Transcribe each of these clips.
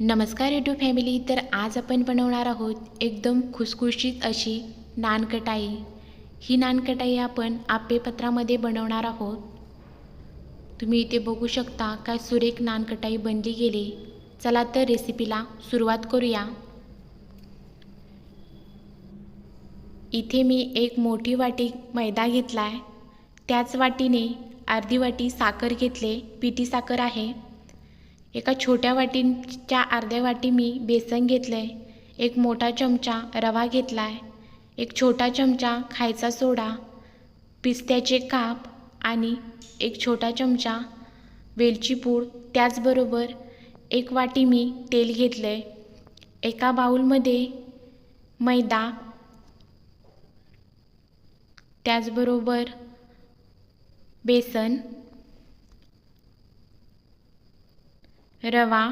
नमस्कार YouTube family तर आज आपण बनवणार आहोत एकदम खुसखुशीत अशी नानकटाई. ही नानकटाई आपण आप्पेपत्रामध्ये बनवणार आहोत. तुम्ही इथे बघू शकता काय सुरेख नानकटाई बनली गेली. चला तर रेसिपीला सुरुवात करूया. इथे मी एक मोठी वाटी मैदा घेतला आहे त्याच वाटीने अर्धी वाटी साखर घेतले. पिठी साखर आहे. एका छोट्या वाटीच्या अर्ध्या वाटी मी बेसन घेतलं आहे एक मोठा चमचा रवा घेतला आहे एक छोटा चमचा खायचा सोडा पिस्त्याचे काप आणि एक छोटा चमचा वेलची पूड. त्याचबरोबर एक वाटी मी तेल घेतलं आहे एका बाऊलमध्ये मैदा त्याचबरोबर बेसन रवा.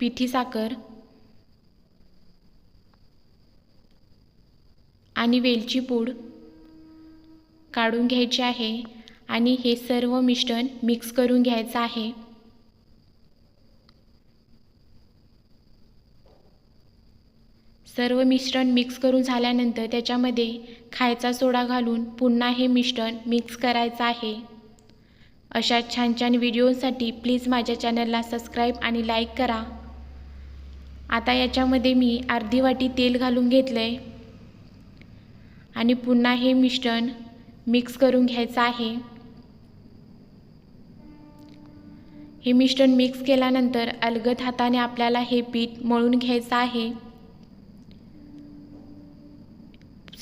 पिठी साखर. आणि वेलची पूड काढून घ्यायची आहे. आणि हे सर्व मिश्रण मिक्स करून घ्यायचं आहे. सर्व मिश्रण मिक्स करून झाल्यानंतर त्याच्यामध्ये खायचा सोडा घालून पुन्हा हे मिश्रण मिक्स करायचं आहे. अशा छान छान व्हिडिओसाठी प्लीज माझ्या चॅनलला सबस्क्राईब आणि लाईक करा. आता याच्यामध्ये मी अर्धी वाटी तेल घालून घेतलं आहे आणि पुन्हा हे मिश्रण मिक्स करून घ्यायचं आहे. हे मिश्रण मिक्स केल्यानंतर अलगद हाताने आपल्याला हे पीठ मळून घ्यायचं आहे.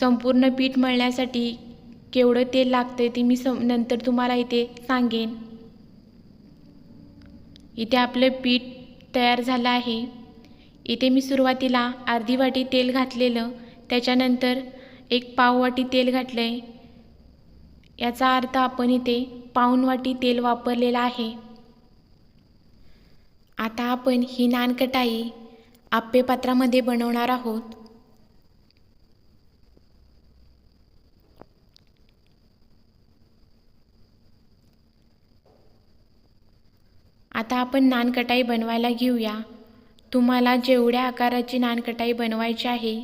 संपूर्ण पीठ मळण्यासाठी केवढं तेल लागतं ते मी सं नंतर तुम्हाला इथे सांगेन. इथे आपलं पीठ तयार झालं आहे. इथे मी सुरुवातीला अर्धी वाटी तेल घातलेलं त्याच्यानंतर एक पाव वाटी तेल घातलं आहे याचा अर्थ आपण इथे पाऊण वाटी तेल वापरलेलं आहे. आता आपण ही नानकटाई आप्पेपात्रामध्ये बनवणार आहोत. आता आपण नानकटाई बनवायला घेऊया. तुम्हाला जेवढ्या आकाराची नानकटाई बनवायची आहे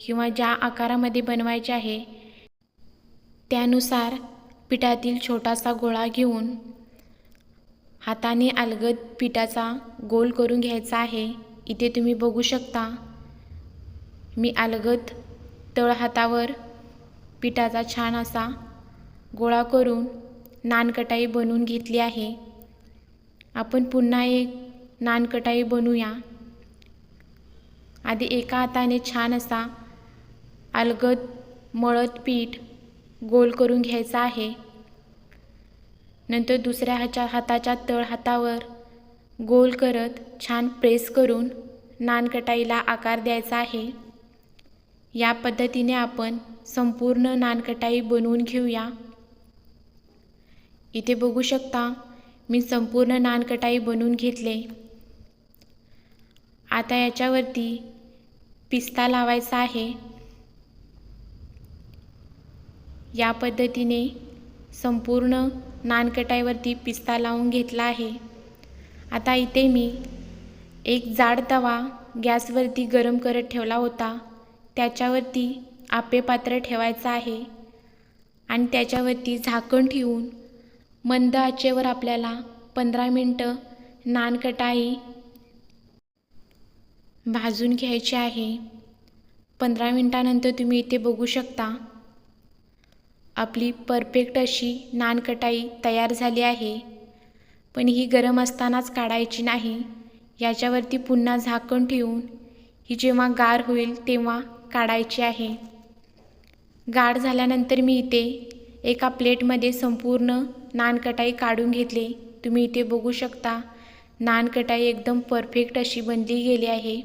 किंवा ज्या आकारामध्ये बनवायची आहे त्यानुसार पिठातील छोटासा गोळा घेऊन हाताने अलगद पिठाचा गोल करून घ्यायचा आहे. इथे तुम्ही बघू शकता मी अलगद तळ हातावर पिठाचा छान असा गोळा करून नानकटाई बनवून घेतली आहे. आपण पुन्हा एक नानकटाई बनवूया आधी एका हाताने छान असा अलगद मळत पीठ गोल करून घ्यायचा आहे. नंतर दुसऱ्या हाच्या हाताच्या तळ हातावर गोल करत छान प्रेस करून नानकटाईला आकार द्यायचा आहे. या पद्धतीने आपण संपूर्ण नानकटाई बनवून घेऊया. इथे बघू शकता मी संपूर्ण नानकटाई बनवून घेतले. आता याच्यावरती पिस्ता लावायचा आहे. या पद्धतीने संपूर्ण नानकटाईवरती पिस्ता लावून घेतला आहे. आता इथे मी एक जाड तवा गॅसवरती गरम करत ठेवला होता. त्याच्यावरती आपे पात्र ठेवायचं आहे. आणि त्याच्यावरती झाकण ठेवून मंद आचेवर आपल्याला पंधरा मिनटं नानकटाई भाजून घ्यायची आहे. पंधरा मिनटानंतर तुम्ही इथे बघू शकता. आपली परफेक्ट अशी नानकटाई तयार झाली आहे. पण ही गरम असतानाच काढायची नाही. याच्यावरती पुन्हा झाकण ठेवून ही जेव्हा गार होईल तेव्हा काढायची आहे. गार झाल्यानंतर मी इथे एका प्लेटमध्ये संपूर्ण नानकटाई काढून घेतली. तुम्ही इथे बघू शकता नानकटाई एकदम परफेक्ट अशी बनली गेली आहे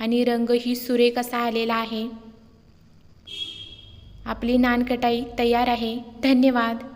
आणि रंगही सुरेख असा आलेला आहे. आपली नानकटाई तयार आहे. धन्यवाद.